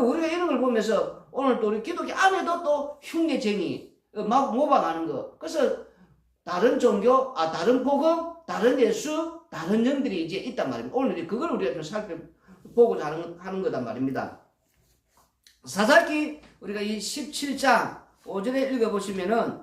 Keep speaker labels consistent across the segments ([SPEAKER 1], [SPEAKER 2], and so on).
[SPEAKER 1] 그러니까 우리가 이런 걸 보면서 오늘 또 우리 기독교 안에도 또 흉내쟁이 어, 막 모방하는 거. 그래서 다른 종교, 아 다른 복음, 다른 예수, 다른 영들이 이제 있단 말입니다. 오늘 그걸 우리가 좀 살펴보고자 하는, 하는 거단 말입니다. 사사기 우리가 이 17장 5절에 읽어보시면은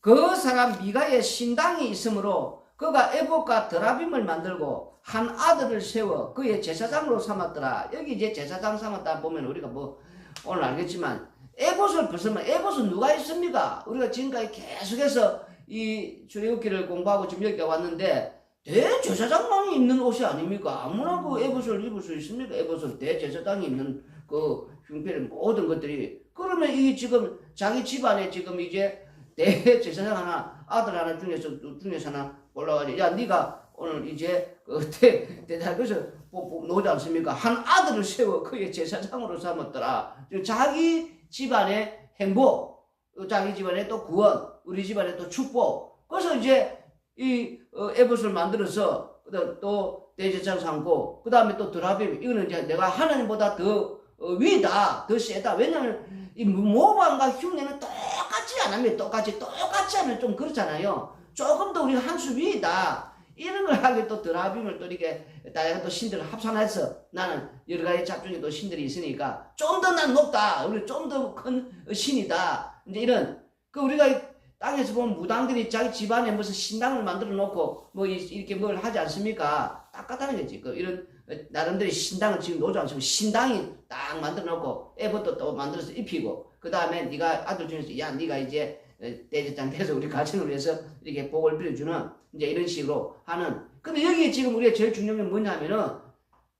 [SPEAKER 1] 그 사람 미가의 신당이 있으므로 그가 에봇과 드라빔을 만들고 한 아들을 세워 그의 제사장으로 삼았더라. 여기 이제 제사장 삼았다 보면 우리가 뭐 오늘 알겠지만 에봇을 벗으면 에봇은 누가 있습니까? 우리가 지금까지 계속해서 이 출애굽기를 공부하고 지금 여기까지 왔는데 대제사장만이 입는 옷이 아닙니까? 아무나 그 에봇을 입을 수 있습니까? 에봇은 대제사장이 입는 그 흉패를 모든 것들이 그러면 이 지금 자기 집안에 지금 이제 대제사장 하나 아들 하나 중에서 중에서 하나 올라가지 야 네가 오늘 이제 그대 대다그서 놓지 않습니까? 한 아들을 세워 그의 제사장으로 삼았더라. 자기 집안의 행복, 또 자기 집안의 또 구원, 우리 집안의 또 축복. 그래서 이제 이 어, 에봇을 만들어서 또 대제사장 삼고 그 다음에 또 드라빔 이거는 이제 내가 하나님보다 더 어, 위다, 더 세다. 왜냐면 이 모방과 흉내는 똑같이 안 하면 똑같이 똑같이 하면 좀 그렇잖아요. 조금 더 우리가 한 수 위다. 이런 걸 하게 또 드라빔을 또 이렇게 다양한 또 신들을 합산해서 나는 여러 가지 잡중에 또 신들이 있으니까 좀 더 난 높다. 우리 좀 더 큰 신이다. 이제 이런 그 우리가 땅에서 보면 무당들이 자기 집안에 무슨 신당을 만들어 놓고 뭐 이- 이렇게 뭘 하지 않습니까? 똑같다는 거지. 그 이런 나름대로 신당을 지금 놓지 않습니까? 신당이 딱 만들어 놓고 애부터 또 만들어서 입히고 그 다음에 네가 아들 중에서 야 네가 이제 대제장 돼서 우리 가정을 위해서 이렇게 복을 빌어주는 이제 이런 식으로 하는 근데 여기에 지금 우리가 제일 중요한 게 뭐냐면은